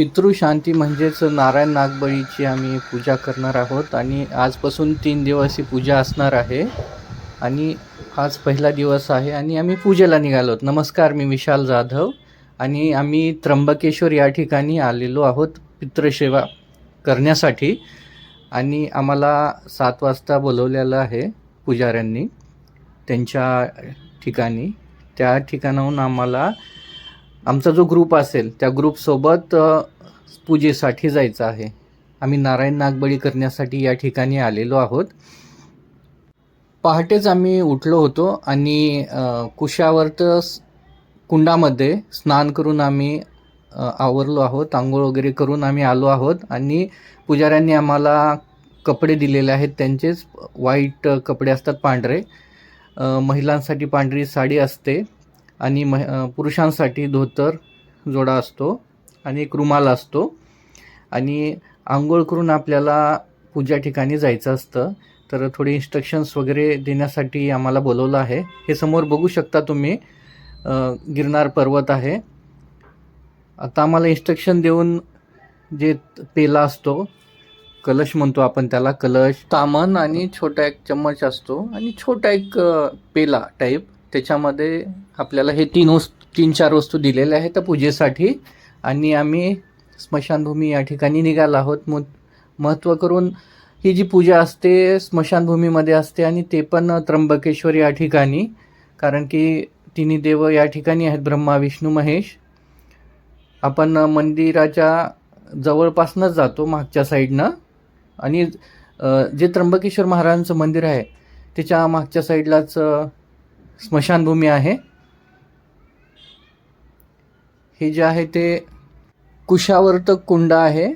पितृशांती म्हणजेच नारायण नागबळीची आम्ही पूजा करणार आहोत आणि आजपासून तीन दिवस ही पूजा असणार आहे. आणि आज पहिला दिवस आहे आणि आम्ही पूजेला निघालो आहोत. नमस्कार मी विशाल जाधव आणि आम्ही त्र्यंबकेश्वर या ठिकाणी आलेलो आहोत पितृसेवा करण्यासाठी. आणि आम्हाला सात वाजता बोलवलेलं आहे पुजाऱ्यांनी त्यांच्या ठिकाणी. त्या ठिकाणाहून आम्हाला आमचा जो ग्रुप असेल त्या ग्रुपसोबत पूजेसाठी जायचं आहे. आम्ही नारायण नागबळी करण्यासाठी या ठिकाणी आलेलो आहोत. पहाटेच आम्ही उठलो होतो आणि कुशावर्त कुंडामध्ये स्नान करून आम्ही आवरलो आहोत आंघोळ वगैरे करून आम्ही आलो आहोत आणि पुजाऱ्यांनी आम्हाला कपडे दिलेले आहेत त्यांचेच व्हाईट कपडे असतात पांढरे. महिलांसाठी पांढरी साडी असते. आणि मह पुरुषांसाठी धोतर जोडा असतो आणि एक रुमाल असतो. आणि आंघोळ करून आपल्याला पूजा ठिकाणी जायचं असतं. तर थोडे इन्स्ट्रक्शन्स वगैरे देण्यासाठी आम्हाला बोलवलं आहे. हे समोर बघू शकता तुम्ही. गिरनार पर्वत आहे. आता आम्हाला इन्स्ट्रक्शन देऊन जे पेला असतो कलश म्हणतो आपण त्याला कलश तामन आणि छोटा एक चम्मच असतो. आणि छोटा एक पेला टाईप त्याच्यामध्ये आपल्याला हे तीन वस्तू तीन चार वस्तू दिलेल्या आहेत त्या पूजेसाठी. आणि आम्ही स्मशानभूमी या ठिकाणी निघालो आहोत. मग महत्त्व करून ही जी पूजा असते स्मशानभूमीमध्ये असते आणि ते पण त्र्यंबकेश्वर या ठिकाणी. कारण की तिन्ही देव या ठिकाणी आहेत ब्रह्मा विष्णू महेश. आपण मंदिराच्या जवळपासनंच जातो मागच्या साईडनं. आणि जे त्र्यंबकेश्वर महाराजांचं मंदिर आहे त्याच्या मागच्या साईडलाच स्मशानभूमी आहे. हे जे आहे ते कुशावर्त कुंड आहे.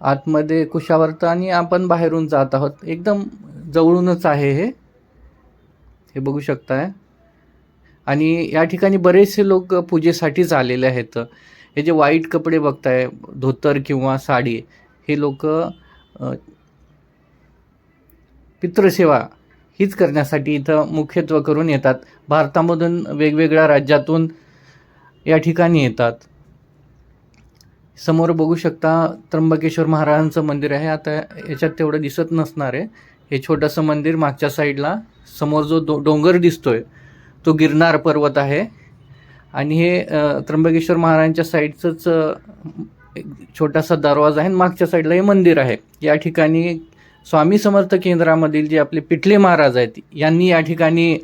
आतमध्ये कुशावर्त आणि आपण बाहेरून जात आहोत. एकदम जवळूनच आहे हे. हे बघू शकताय. आणि या ठिकाणी बरेचसे लोक पूजेसाठीच आलेले आहेत. हे जे वाईट कपडे बघताय धोतर किंवा साडी हे लोक पितृसेवा हीच करण्यासाठी इथं मुख्यत्व करून येतात. भारतामधून वेगवेगळ्या राज्यातून या ठिकाणी येतात. समोर बघू शकता त्र्यंबकेश्वर महाराजांचं मंदिर आहे. आता याच्यात तेवढं दिसत नसणार आहे. हे छोटंसं मंदिर मागच्या साईडला समोर जो डो डोंगर दिसतोय तो गिरनार पर्वत आहे. आणि हे त्र्यंबकेश्वर महाराजांच्या साईडचंच एक छोटासा दरवाजा आहे आणि मागच्या साईडला हे मंदिर आहे. या ठिकाणी स्वामी समर्थ केंद्रामधील जे आपले पिठले महाराज आहेत यांनी या ठिकाणी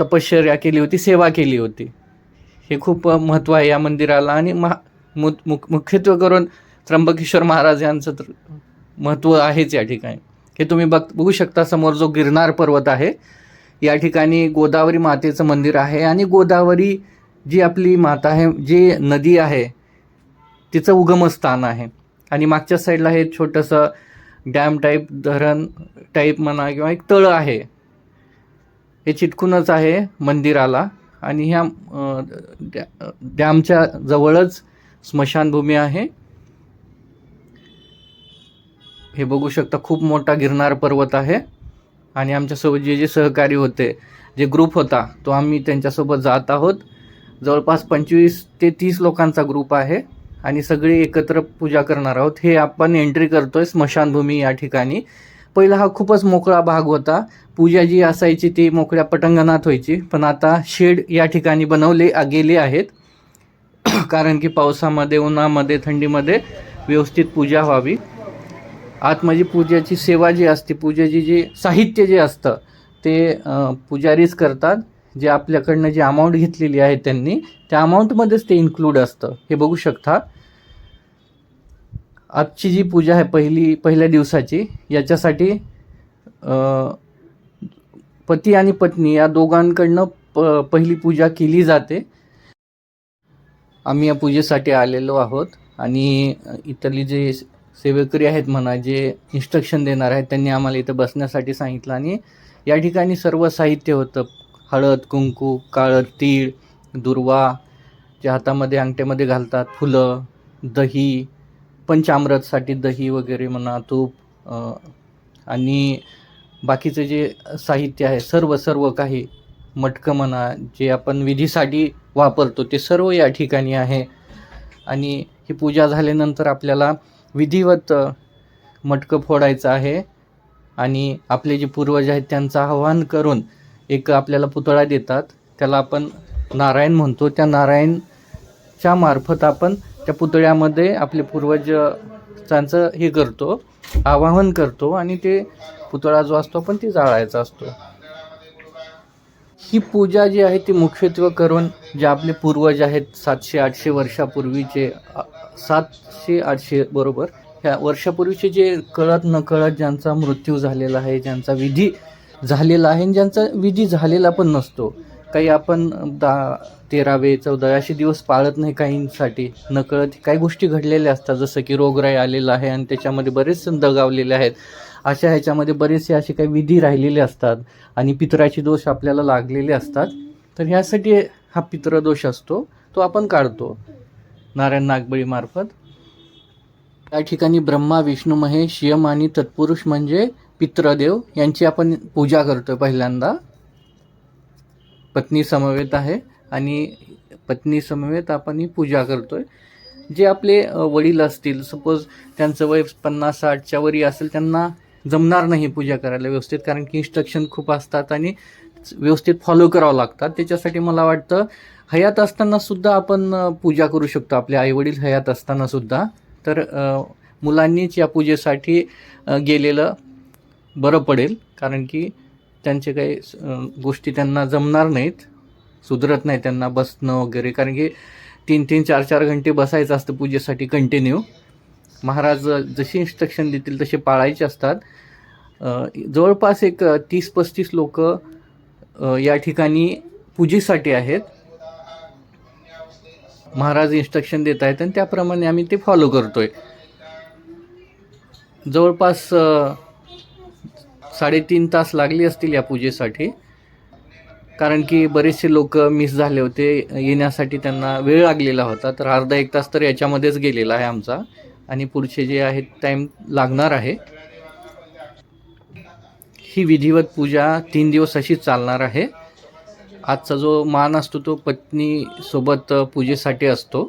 तपश्चर्या केली होती सेवा केली होती. हे खूप महत्त्व आहे या मंदिराला आणि महा मु मुख मुख्यत्वे करून त्र्यंबकेश्वर महाराज यांचं तर महत्त्व आहेच या ठिकाणी. हे तुम्ही बघ बघू शकता समोर जो गिरनार पर्वत आहे या ठिकाणी गोदावरी मातेचं मंदिर आहे आणि गोदावरी जी आपली माता आहे जी नदी आहे तिचं उगमस्थान आहे. आणि मागच्या साईडला हे छोटंसं डॅम टाईप धरण टाईप म्हणा किंवा एक तळं आहे. हे चिटकूनच आहे मंदिराला आणि ह्या डॅमच्या जवळच स्मशानभूमी आहे. हे बघू शकता खूप मोठा गिरनार पर्वत आहे आणि आमच्यासोबत जे जे सहकारी होते जे ग्रुप होता तो आम्ही त्यांच्यासोबत जात आहोत. जवळपास पंचवीस ते तीस लोकांचा ग्रुप आहे. आणि सगळे एकत्र पूजा करणार आहोत. हे आपण एंट्री करतोय स्मशानभूमी या ठिकाणी. पहिला हा खूपच मोकळा भाग होता. पूजा जी असायची ती मोकळ्या पटंगणात व्हायची. पण आता शेड या ठिकाणी बनवले गेले आहेत. कारण की पावसामध्ये उन्हामध्ये थंडीमध्ये व्यवस्थित पूजा व्हावी. आत माझी पूजेची सेवा जी असते पूजेची जी साहित्य जे असतं ते पुजारीच करतात. जे आपल्याकडनं जी अमाऊंट घेतलेली आहे त्यांनी त्या अमाऊंटमध्येच ते इन्क्लूड असतं. हे बघू शकता. आजची जी पूजा आहे पहिली पहिल्या दिवसाची याच्यासाठी पती आणि पत्नी या दोघांकडनं प पहिली पूजा केली जाते. आम्ही या पूजेसाठी आलेलो आहोत आणि इथली जे सेवेकरी आहेत म्हणा जे इन्स्ट्रक्शन देणार आहेत त्यांनी आम्हाला इथं बसण्यासाठी सांगितलं आणि या ठिकाणी सर्व साहित्य होतं. हळद कुंकू काळं तीळ दुर्वा जे हातामध्ये अंगठ्यामध्ये घालतात फुलं दही पंचामृतसाठी दही वगैरे म्हणा तूप आणि बाकीचं जे साहित्य आहे सर्व सर्व काही मटकं म्हणा जे आपण विधीसाठी वापरतो ते सर्व या ठिकाणी आहे. आणि ही पूजा झाल्यानंतर आपल्याला विधिवत मटकं फोडायचं आहे. आणि आपले जे पूर्वज आहेत त्यांचं आवाहन करून एक आपल्याला पुतळा देतात. त्याला आपण नारायण म्हणतो. त्या नारायणच्या मार्फत आपण त्या पुतळ्यामध्ये आपले पूर्वजांचं हे करतो आवाहन करतो आणि ते पुतळा जो असतो आपण ते जाळायचा असतो. ही पूजा जी आहे ती मुख्यत्वे करून जे आपले पूर्वज आहेत सातशे आठशे वर्षापूर्वीचे सातशे आठशे बरोबर ह्या वर्षापूर्वीचे जे कळत नकळत ज्यांचा मृत्यू झालेला आहे ज्यांचा विधी झालेला आहे आणि ज्यांचा विधी झालेला पण नसतो. काही आपण दहा तेरावे चौदा असे दिवस पाळत नाही काहींसाठी. नकळत काही गोष्टी घडलेल्या असतात जसं की रोगराई आलेला आहे आणि त्याच्यामध्ये बरेच दगावलेले आहेत. अशा ह्याच्यामध्ये बरेचसे असे काही विधी राहिलेले असतात आणि पितराचे दोष आपल्याला लागलेले असतात. तर ह्यासाठी हा पितृदोष असतो तो आपण काढतो. नारायण नागबळीमार्फत त्या ठिकाणी ब्रह्मा विष्णू महेश यम आणि तत्पुरुष म्हणजे पितृदेव यांची आपण पूजा करतो पहिल्यांदा. पत्नी समवेत आहे आणि पत्नी समवेत आपण ही पूजा करतो आहे जे आपले वडील असतील सपोज त्यांचं वय पन्नास साठच्या वरी असेल त्यांना जमणार नाही पूजा करायला व्यवस्थित कारण की इन्स्ट्रक्शन खूप असतात आणि व्यवस्थित फॉलो करावं लागतात. त्याच्यासाठी मला वाटतं हयात असताना सुद्धा आपण पूजा करू शकतो. आपले आईवडील हयात असताना सुद्धा. तर मुलांनीच या पूजेसाठी गेलेलं बरं पडेल कारण की त्यांचे काही गोष्टी त्यांना जमणार नाहीत सुधरत नाही त्यांना बसणं वगैरे. कारण की तीन तीन चार चार घंटे बसायचं असतं पूजेसाठी कंटिन्यू महाराज जशी इन्स्ट्रक्शन देतील तसे पाळायचे असतात. जवळपास एक तीस पस्तीस लोक या ठिकाणी पूजेसाठी आहेत. महाराज इन्स्ट्रक्शन देत आहेत आणि त्याप्रमाणे आम्ही ते फॉलो करतोय. जवळपास साडेतीन तास लागले असतील या पूजेसाठी. कारण की बरेचसे लोक मिस झाले होते येण्यासाठी त्यांना वेळ लागलेला होता. तर अर्धा एक तास तर याच्यामध्येच गेलेला आहे आमचा. आणि पुढचे जे आहेत टाईम लागणार आहे. ही विधिवत पूजा तीन दिवस अशी चालणार आहे. आजचा जो मान असतो तो पत्नीसोबत पूजेसाठी असतो.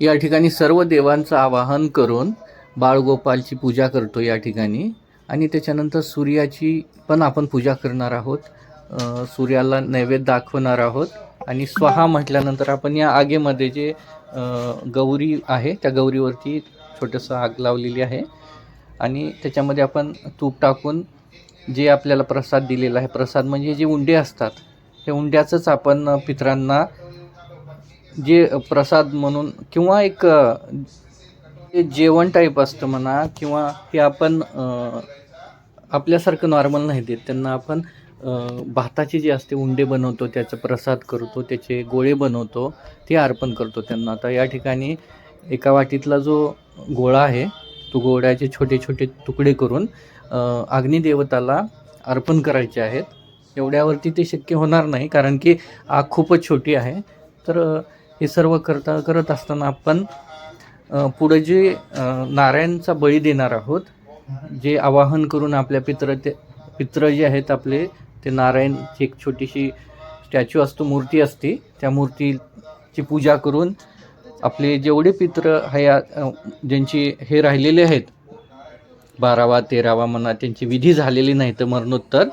या ठिकाणी सर्व देवांचं आवाहन करून बाळगोपालची पूजा करतो या ठिकाणी. आणि त्याच्यानंतर सूर्याची पण आपण पूजा करणार आहोत. सूर्याला नैवेद्य दाखवणार आहोत. आणि स्वहा म्हटल्यानंतर आपण या आगेमध्ये जे गौरी आहे त्या गौरीवरती छोटंसं आग लावलेली आहे. आणि त्याच्यामध्ये आपण तूप टाकून जे आपल्याला प्रसाद दिलेला आहे प्रसाद म्हणजे जे उंडे असतात हे उंड्याचंच आपण पितरांना जे प्रसाद म्हणून किंवा एक जेवण टाईप असतं म्हणा किंवा हे आपण आपल्यासारखं नॉर्मल नाही देत. त्यांना आपण भाताची भाताचे जे असते उंडे बनवतो त्याचा प्रसाद करतो त्याचे गोळे बनवतो ते अर्पण करतो त्यांना. आता या ठिकाणी एका वाटीतला जो गोळा आहे तो गोळ्याचे छोटे छोटे तुकडे करून अग्निदेवताला अर्पण करायचे आहेत. एवढ्यावरती ते शक्य होणार नाही कारण की आग खूपच छोटी आहे. तर हे सर्व करता करत असताना आपण पुढं पुढे जे नारायणचा बळी देणार आहोत जे आवाहन करून आपल्या पित्र ते पित्र जे आहेत आपले ते नारायणची एक छोटीशी स्टॅच्यू असतो मूर्ती असते. त्या मूर्तीची पूजा करून आपले जेवढे पित्र हया ज्यांची हे राहिलेले आहेत बारावा तेरावा म्हणा त्यांची विधी झालेली नाही तर मरणोत्तर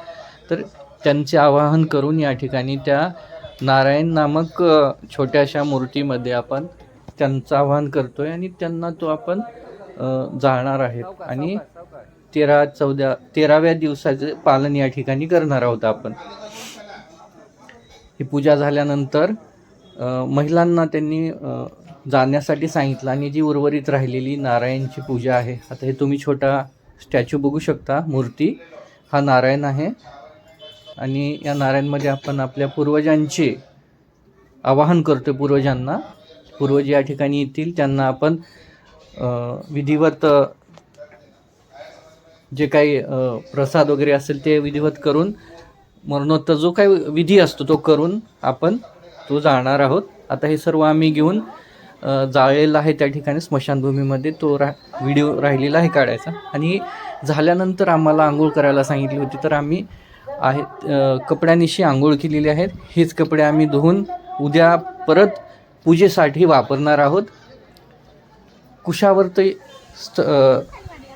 तर त्यांचे आवाहन करून या ठिकाणी त्या नारायण नामक छोट्याशा मूर्तीमध्ये आपण त्यांचं आवाहन करतो आहे आणि त्यांना तो आपण अ, जाळणार आहेत. आणि तेरा चौदा तेराव्या दिवसाचे पालन या ठिकाणी करणार आहोत आपण. ही पूजा झाल्यानंतर महिलांना त्यांनी जाण्यासाठी सांगितलं आणि जी उर्वरित राहिलेली नारायणची पूजा आहे. आता हे तुम्ही छोटा स्टॅच्यू बघू शकता मूर्ती. हा नारायण आहे. आणि या नारायणमध्ये आपण आपल्या पूर्वजांचे आवाहन करतो पूर्वजांना. पूर्वज या ठिकाणी येतील त्यांना आपण विधिवत जे काही प्रसाद वगैरे असेल ते विधिवत करून मरणोत्तर जो काही विधी असतो तो करून आपण तो जाणार आहोत. आता हे सर्व आम्ही घेऊन जाळलेला आहे त्या ठिकाणी स्मशानभूमीमध्ये. तो रा व्हिडिओ राहिलेला आहे काढायचा. आणि झाल्यानंतर आम्हाला आंघोळ करायला सांगितली होती. तर आम्ही आहेत कपड्यांनीशी आंघोळ केलेली आहेत. हेच कपडे आम्ही धुवून उद्या परत पूजेसाठी वापरणार आहोत. कुशावर्त स्त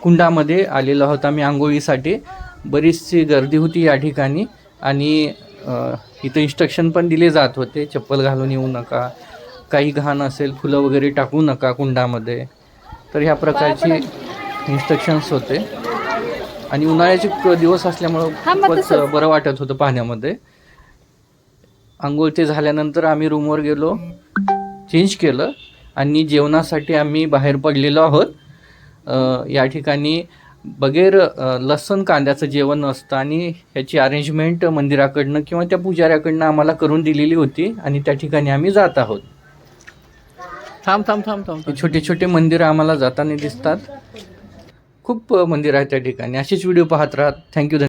कुंडामध्ये आलेलो आहोत आम्ही आंघोळीसाठी. बरीचशी गर्दी होती या ठिकाणी आणि इथं इन्स्ट्रक्शन पण दिले जात होते. चप्पल घालून येऊ नका काही घाण असेल फुलं वगैरे टाकू नका कुंडामध्ये. तर ह्या प्रकारचे इन्स्ट्रक्शन्स होते. आणि उन्हाळ्याचे दिवस असल्यामुळं खूपच बरं वाटत होतं पाण्यामध्ये आंघोळ ते झाल्यानंतर आम्ही रूमवर गेलो. चेंज केलं. आणि जेवणासाठी आम्ही बाहेर पडलेलो आहोत. या ठिकाणी बगैर लसण कांद्याचं जेवण असतं आणि ह्याची अरेंजमेंट मंदिराकडनं किंवा त्या पुजाऱ्याकडनं आम्हाला करून दिलेली होती आणि त्या ठिकाणी आम्ही जात आहोत. थांब थांब थांब थांब छोटे छोटे मंदिरं आम्हाला जाताना दिसतात. खूप मंदिर आहेत त्या ठिकाणी. असेच व्हिडिओ पाहत राहा. थँक्यू